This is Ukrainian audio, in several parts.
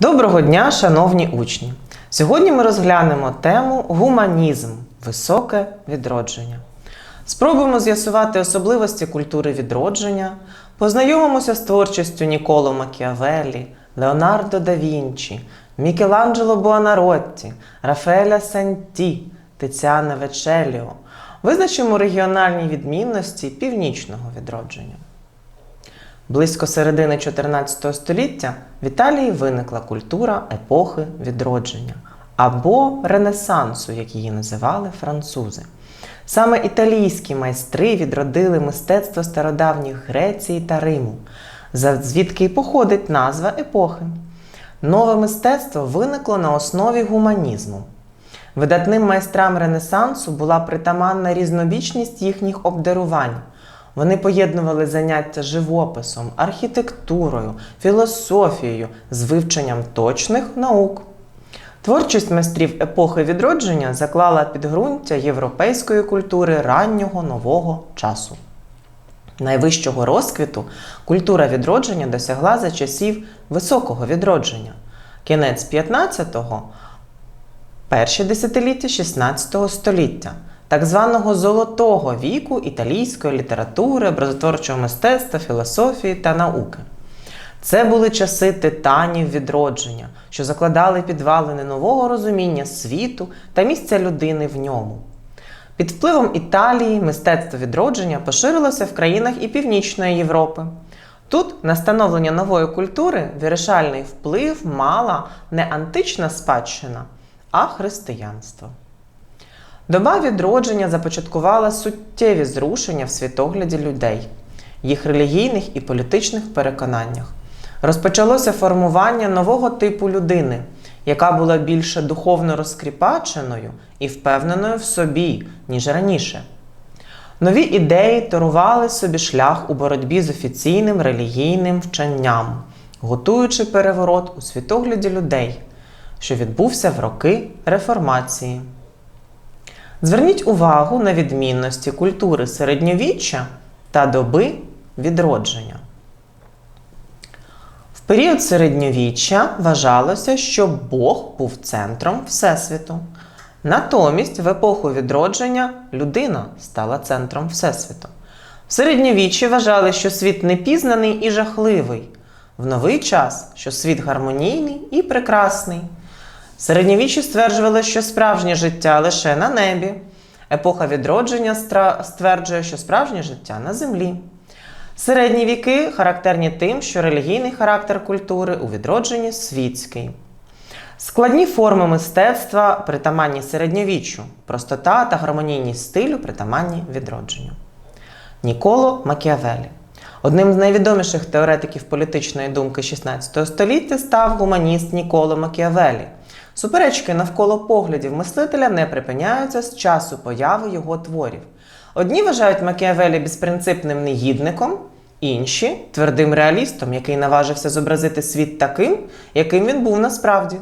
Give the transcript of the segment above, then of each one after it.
Доброго дня, шановні учні! Сьогодні ми розглянемо тему гуманізм високе відродження. Спробуємо з'ясувати особливості культури відродження, познайомимося з творчістю Ніколо Макіавеллі, Леонардо да Вінчі, Мікеланджело Буонаротті, Рафаеля Санті, Тиціана Вечеліо. Визначимо регіональні відмінності північного відродження. Близько середини 14 століття в Італії виникла культура епохи відродження або Ренесансу, як її називали французи. Саме італійські майстри відродили мистецтво стародавніх Греції та Риму, звідки й походить назва епохи. Нове мистецтво виникло на основі гуманізму. Видатним майстрам Ренесансу була притаманна різнобічність їхніх обдарувань. Вони поєднували заняття живописом, архітектурою, філософією з вивченням точних наук. Творчість майстрів епохи відродження заклала підґрунтя європейської культури раннього нового часу. Найвищого розквіту культура відродження досягла за часів високого відродження. Кінець 15-го перші десятиліття 16 століття, так званого золотого віку італійської літератури, образотворчого мистецтва, філософії та науки. Це були часи титанів відродження, що закладали підвалини нового розуміння світу та місця людини в ньому. Під впливом Італії мистецтво відродження поширилося в країнах і Північної Європи. Тут на становлення нової культури вирішальний вплив мала не антична спадщина, а християнство. Доба відродження започаткувала суттєві зрушення в світогляді людей, їх релігійних і політичних переконаннях. Розпочалося формування нового типу людини, яка була більше духовно розкріпаченою і впевненою в собі, ніж раніше. Нові ідеї торували собі шлях у боротьбі з офіційним релігійним вченням, готуючи переворот у світогляді людей, що відбувся в роки реформації. Зверніть увагу на відмінності культури середньовіччя та доби відродження. В період середньовіччя вважалося, що Бог був центром Всесвіту. Натомість, в епоху відродження людина стала центром Всесвіту. В середньовіччі вважали, що світ непізнаний і жахливий. В новий час, що світ гармонійний і прекрасний. Середньовіччі стверджували, що справжнє життя лише на небі. Епоха відродження стверджує, що справжнє життя на землі. Середні віки характерні тим, що релігійний характер культури у відродженні світський. Складні форми мистецтва притаманні середньовіччю, простота та гармонійність стилю притаманні відродженню. Ніколо Макіавелі. Одним з найвідоміших теоретиків політичної думки 16 століття став гуманіст Ніколо Макіавелі. Суперечки навколо поглядів мислителя не припиняються з часу появи його творів. Одні вважають Макіавелі безпринципним негідником, інші твердим реалістом, який наважився зобразити світ таким, яким він був насправді.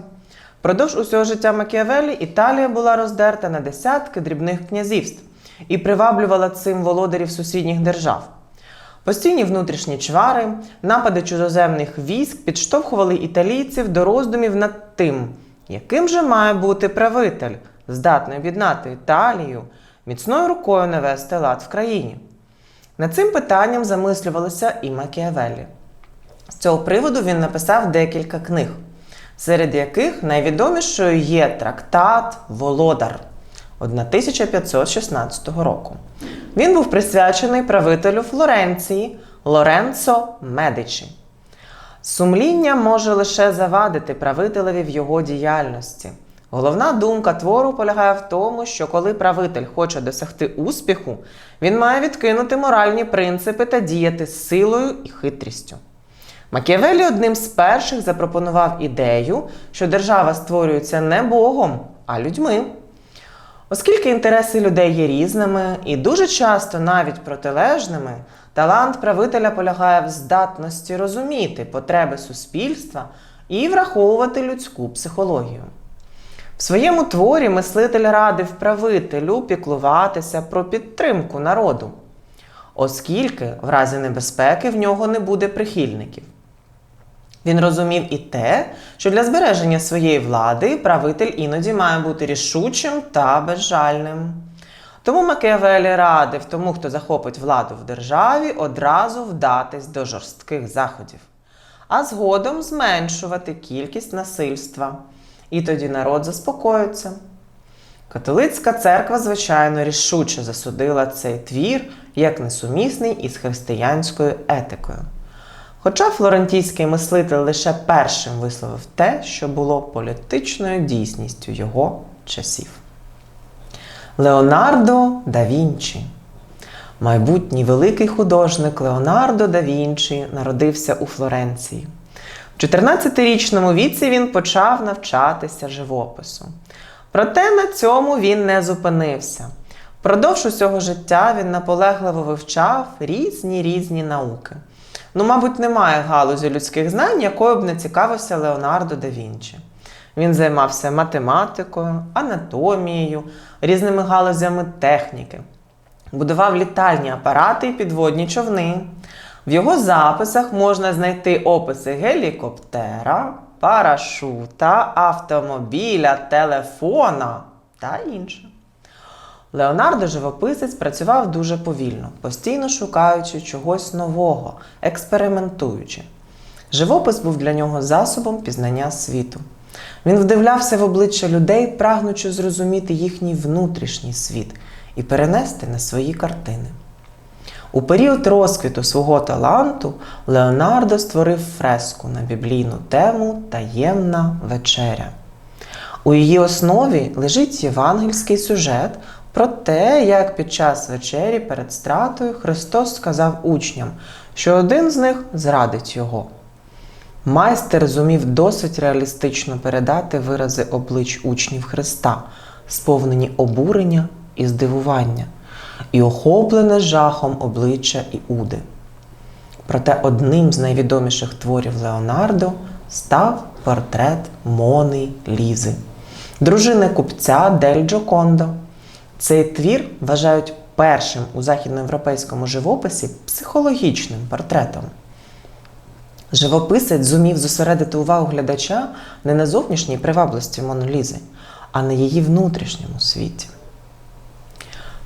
Продовж усього життя Макіавелі Італія була роздерта на десятки дрібних князівств і приваблювала цим володарів сусідніх держав. Постійні внутрішні чвари, напади чужоземних військ підштовхували італійців до роздумів над тим, яким же має бути правитель, здатний об'єднати Італію, міцною рукою навести лад в країні. Над цим питанням замислювалося і Макіавеллі. З цього приводу він написав декілька книг, серед яких найвідомішою є трактат Володар 1516 року. Він був присвячений правителю Флоренції Лоренцо Медичі. Сумління може лише завадити правителеві в його діяльності. Головна думка твору полягає в тому, що коли правитель хоче досягти успіху, він має відкинути моральні принципи та діяти з силою і хитрістю. Макіавеллі одним з перших запропонував ідею, що держава створюється не Богом, а людьми. Оскільки інтереси людей є різними і дуже часто навіть протилежними, талант правителя полягає в здатності розуміти потреби суспільства і враховувати людську психологію. В своєму творі мислитель радив правителю піклуватися про підтримку народу, оскільки в разі небезпеки в нього не буде прихильників. Він розумів і те, що для збереження своєї влади правитель іноді має бути рішучим та безжальним. Тому Макіавелі радив тому, хто захопить владу в державі, одразу вдатись до жорстких заходів, а згодом зменшувати кількість насильства. І тоді народ заспокоїться. Католицька церква, звичайно, рішуче засудила цей твір як несумісний із християнською етикою. Хоча флорентійський мислитель лише першим висловив те, що було політичною дійсністю його часів. Леонардо да Вінчі. Майбутній великий художник Леонардо да Вінчі народився у Флоренції. В 14-річному віці він почав навчатися живопису. Проте на цьому він не зупинився. Впродовж усього життя він наполегливо вивчав різні різні науки. Ну, мабуть, немає галузі людських знань, якою б не цікавився Леонардо да Вінчі. Він займався математикою, анатомією, різними галузями техніки, будував літальні апарати і підводні човни. В його записах можна знайти описи гелікоптера, парашута, автомобіля, телефона та інше. Леонардо живописець працював дуже повільно, постійно шукаючи чогось нового, експериментуючи. Живопис був для нього засобом пізнання світу. Він вдивлявся в обличчя людей, прагнучи зрозуміти їхній внутрішній світ і перенести на свої картини. У період розквіту свого таланту Леонардо створив фреску на біблійну тему Таємна вечеря. У її основі лежить євангельський сюжет про те, як під час вечері перед стратою Христос сказав учням, що один з них зрадить його. Майстер зумів досить реалістично передати вирази облич учнів Христа, сповнені обурення і здивування, і охоплене жахом обличчя Іуди. Проте одним з найвідоміших творів Леонардо став портрет Мони Лізи, дружини купця Дель Джокондо. Цей твір вважають першим у західноєвропейському живописі психологічним портретом. Живописець зумів зосередити увагу глядача не на зовнішній привабливості Монолізи, а на її внутрішньому світі.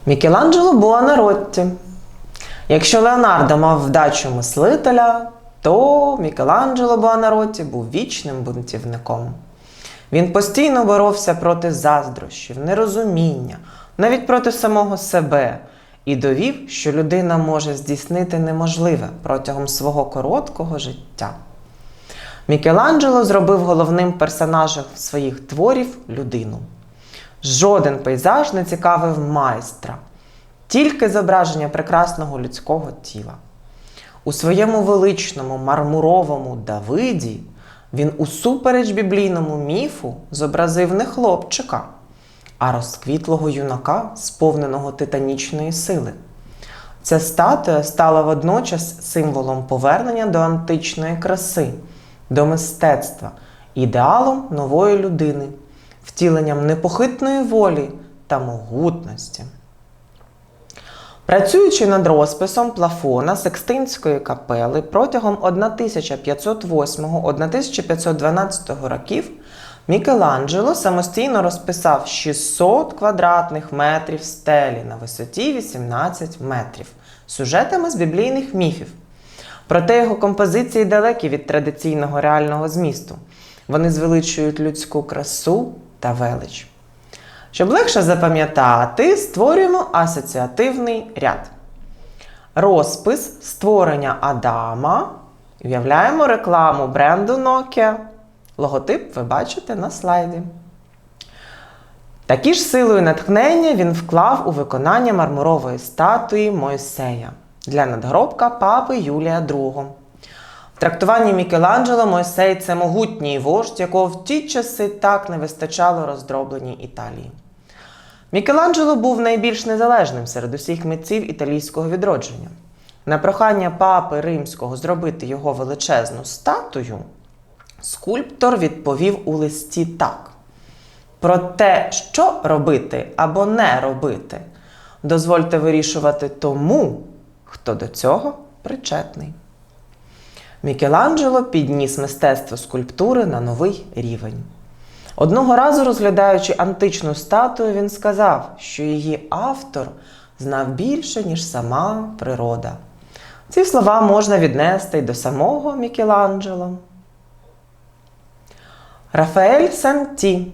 Мікеланджело Буонаротті. Якщо Леонардо мав вдачу мислителя, то Мікеланджело Буонаротті був вічним бунтівником. Він постійно боровся проти заздрощів, нерозуміння, навіть проти самого себе, і довів, що людина може здійснити неможливе протягом свого короткого життя. Мікеланджело зробив головним персонажем своїх творів людину. Жоден пейзаж не цікавив майстра, тільки зображення прекрасного людського тіла. У своєму величному мармуровому Давиді він усупереч біблійному міфу зобразив не хлопчика, а розквітлого юнака, сповненого титанічної сили. Ця статуя стала водночас символом повернення до античної краси, до мистецтва, ідеалом нової людини, втіленням непохитної волі та могутності. Працюючи над розписом плафона Секстинської капели протягом 1508-1512 років, Мікеланджело самостійно розписав 600 квадратних метрів стелі на висоті 18 метрів сюжетами з біблійних міфів. Проте його композиції далекі від традиційного реального змісту. Вони звеличують людську красу та велич. Щоб легше запам'ятати, створюємо асоціативний ряд. Розпис створення Адама. Уявляємо рекламу бренду Nokia. Логотип ви бачите на слайді. Такі ж силою натхнення він вклав у виконання мармурової статуї Мойсея для надгробка папи Юлія II. В трактуванні Мікеланджело Мойсей це могутній вождь, якого в ті часи так не вистачало роздробленій Італії. Мікеланджело був найбільш незалежним серед усіх митців італійського відродження. На прохання папи римського зробити його величезну статую, скульптор відповів у листі так. Про те, що робити або не робити, дозвольте вирішувати тому, хто до цього причетний. Мікеланджело підніс мистецтво скульптури на новий рівень. Одного разу, розглядаючи античну статую, він сказав, що її автор знав більше, ніж сама природа. Ці слова можна віднести й до самого Мікеланджело. Рафаель Санті.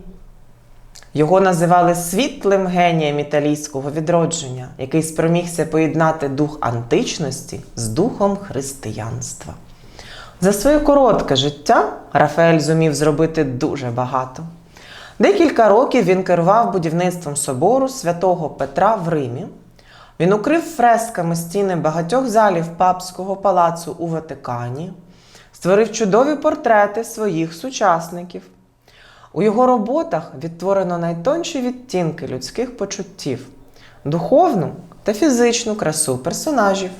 Його називали світлим генієм італійського відродження, який спромігся поєднати дух античності з духом християнства. За своє коротке життя Рафаель зумів зробити дуже багато. Декілька років він керував будівництвом собору святого Петра в Римі. Він укрив фресками стіни багатьох залів папського палацу у Ватикані, створив чудові портрети своїх сучасників. У його роботах відтворено найтонші відтінки людських почуттів, духовну та фізичну красу персонажів.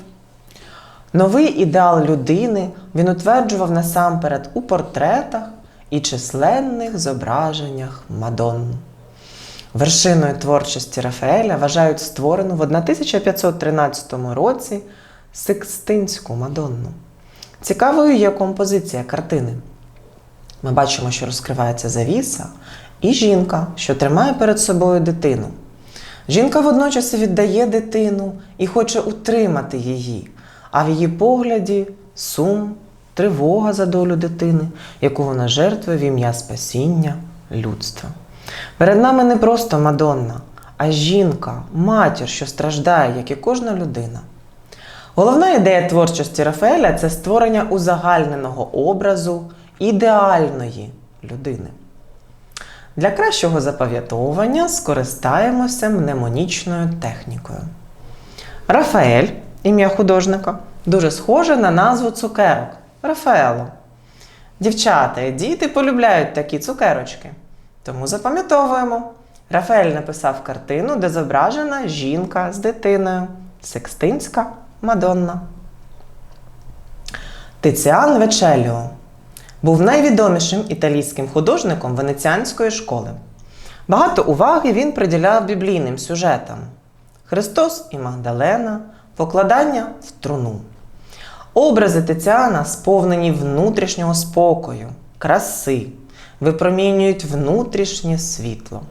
Новий ідеал людини він утверджував насамперед у портретах і численних зображеннях Мадонн. Вершиною творчості Рафаеля вважають створену в 1513 році Сикстинську Мадонну. Цікавою є композиція картини. Ми бачимо, що розкривається завіса, і жінка, що тримає перед собою дитину. Жінка водночас віддає дитину і хоче утримати її, а в її погляді сум, тривога за долю дитини, яку вона жертвує в ім'я спасіння людства. Перед нами не просто Мадонна, а жінка, матір, що страждає, як і кожна людина. Головна ідея творчості Рафаеля це створення узагальненого образу ідеальної людини. Для кращого запам'ятовування скористаємося мнемонічною технікою. Рафаель, ім'я художника, дуже схоже на назву цукерок Рафаело. Дівчата і діти полюбляють такі цукерочки. Тому запам'ятовуємо. Рафаель написав картину, де зображена жінка з дитиною Секстинська Мадонна. Тиціан Вечеліо був найвідомішим італійським художником венеціанської школи. Багато уваги він приділяв біблійним сюжетам: Христос і Магдалена, покладання в труну. Образи Тиціана сповнені внутрішнього спокою, краси, випромінюють внутрішнє світло.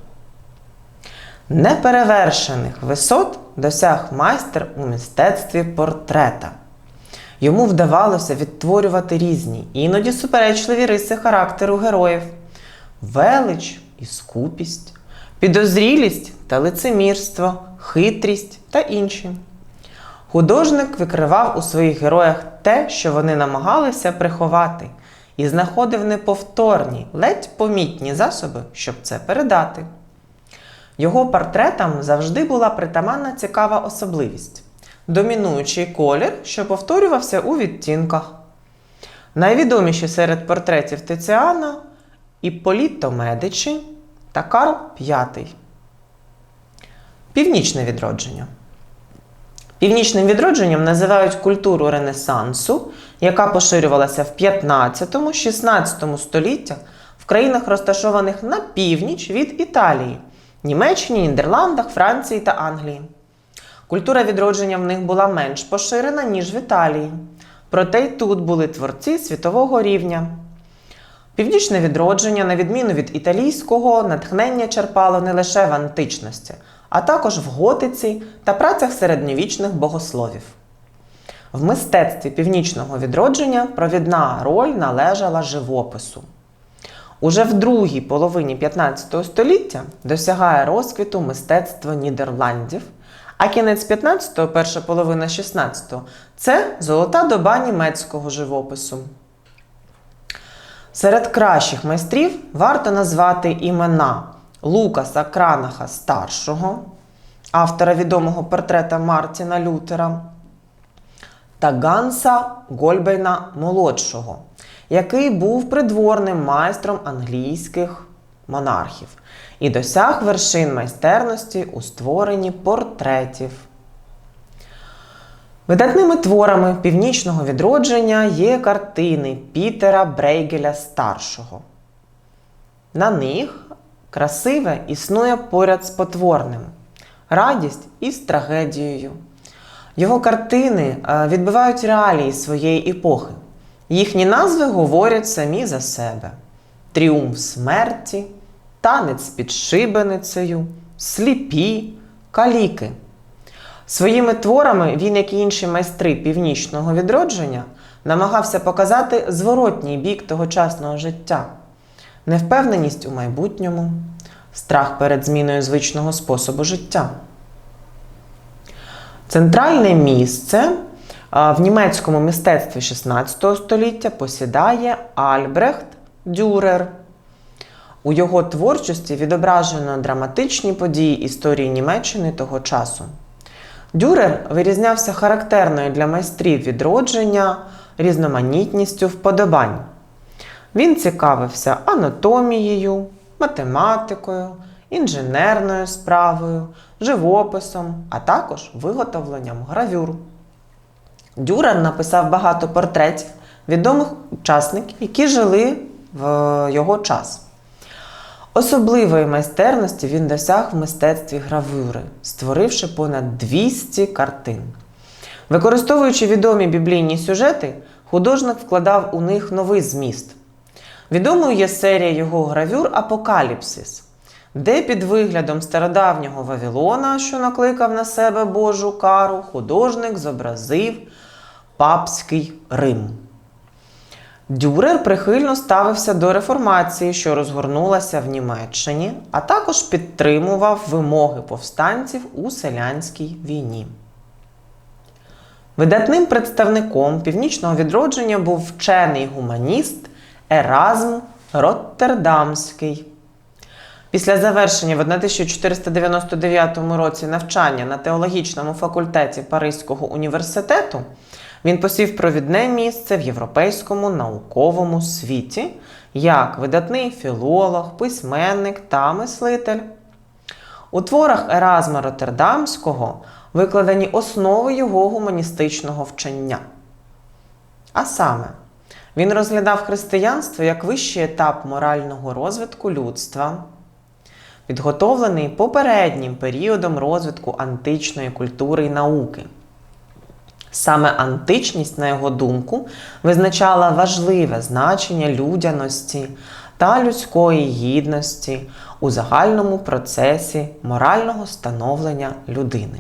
Неперевершених висот досяг майстер у мистецтві портрета. Йому вдавалося відтворювати різні, іноді суперечливі риси характеру героїв, велич і скупість, підозрілість та лицемірство, хитрість та інші. Художник викривав у своїх героях те, що вони намагалися приховати, і знаходив неповторні, ледь помітні засоби, щоб це передати. Його портретам завжди була притаманна цікава особливість домінуючий колір, що повторювався у відтінках. Найвідоміші серед портретів Тиціана Іпполіто Медичі та Карл V. Північне відродження. Північним відродженням називають культуру Ренесансу, яка поширювалася в 15-16 століттях в країнах, розташованих на північ від Італії Німеччині, Нідерландах, Франції та Англії. Культура відродження в них була менш поширена, ніж в Італії. Проте й тут були творці світового рівня. Північне відродження, на відміну від італійського, натхнення черпало не лише в античності, а також в готиці та працях середньовічних богословів. В мистецтві північного відродження провідна роль належала живопису. Уже в другій половині 15 століття досягає розквіту мистецтво Нідерландів, а кінець 15-го, перша половина 16-го це золота доба німецького живопису. Серед кращих майстрів варто назвати імена Лукаса Кранаха старшого, автора відомого портрета Мартіна Лютера, та Ганса Гольбейна молодшого, який був придворним майстром англійських монархів і досяг вершин майстерності у створенні портретів. Видатними творами північного відродження є картини Пітера Брейгеля старшого. На них красиве існує поряд з потворним, радість із трагедією. Його картини е, відбивають реалії своєї епохи. Їхні назви говорять самі за себе: тріумф смерті, танець під шибеницею, сліпі, каліки. Своїми творами він, як і інші майстри північного відродження, намагався показати зворотній бік тогочасного життя, невпевненість у майбутньому, страх перед зміною звичного способу життя. Центральне місце в німецькому мистецтві 16 століття посідає Альбрехт Дюрер. У його творчості відображено драматичні події історії Німеччини того часу. Дюрер вирізнявся характерною для майстрів відродження різноманітністю вподобань. Він цікавився анатомією, математикою, інженерною справою, живописом, а також виготовленням гравюр. Дюрер написав багато портретів відомих учасників, які жили в його час. Особливої майстерності він досяг в мистецтві гравюри, створивши понад 200 картин. Використовуючи відомі біблійні сюжети, художник вкладав у них новий зміст. Відомою є серія його гравюр Апокаліпсис, де під виглядом стародавнього Вавилона, що накликав на себе Божу кару, художник зобразив папський Рим. Дюрер прихильно ставився до реформації, що розгорнулася в Німеччині, а також підтримував вимоги повстанців у селянській війні. Видатним представником північного відродження був вчений гуманіст Еразм Роттердамський. Після завершення в 1499 році навчання на теологічному факультеті Паризького університету він посів провідне місце в європейському науковому світі як видатний філолог, письменник та мислитель. У творах Еразма Роттердамського викладені основи його гуманістичного вчення. А саме, він розглядав християнство як вищий етап морального розвитку людства, підготовлений попереднім періодом розвитку античної культури і науки. Саме античність, на його думку, визначала важливе значення людяності та людської гідності у загальному процесі морального становлення людини.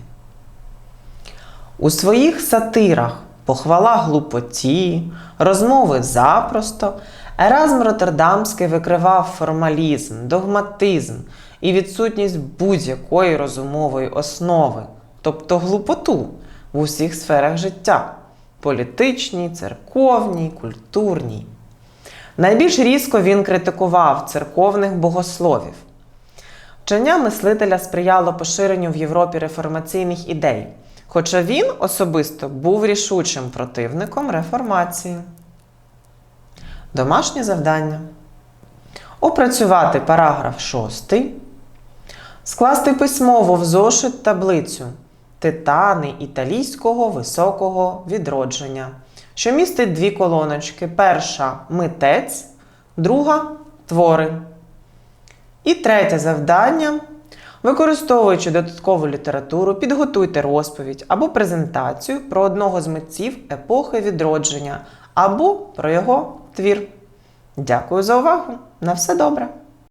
У своїх сатирах похвала глупоті, розмови запросто, Еразм Роттердамський викривав формалізм, догматизм і відсутність будь-якої розумової основи, тобто глупоту в усіх сферах життя політичній, церковній, культурній. Найбільш різко він критикував церковних богословів. Вчення мислителя сприяло поширенню в Європі реформаційних ідей, хоча він особисто був рішучим противником реформації. Домашнє завдання. Опрацювати параграф 6. Скласти письмово в зошит таблицю Титани італійського високого відродження, що містить дві колоночки. Перша митець, друга твори. І третє завдання. Використовуючи додаткову літературу, підготуйте розповідь або презентацію про одного з митців епохи відродження або про його твір. Дякую за увагу! На все добре!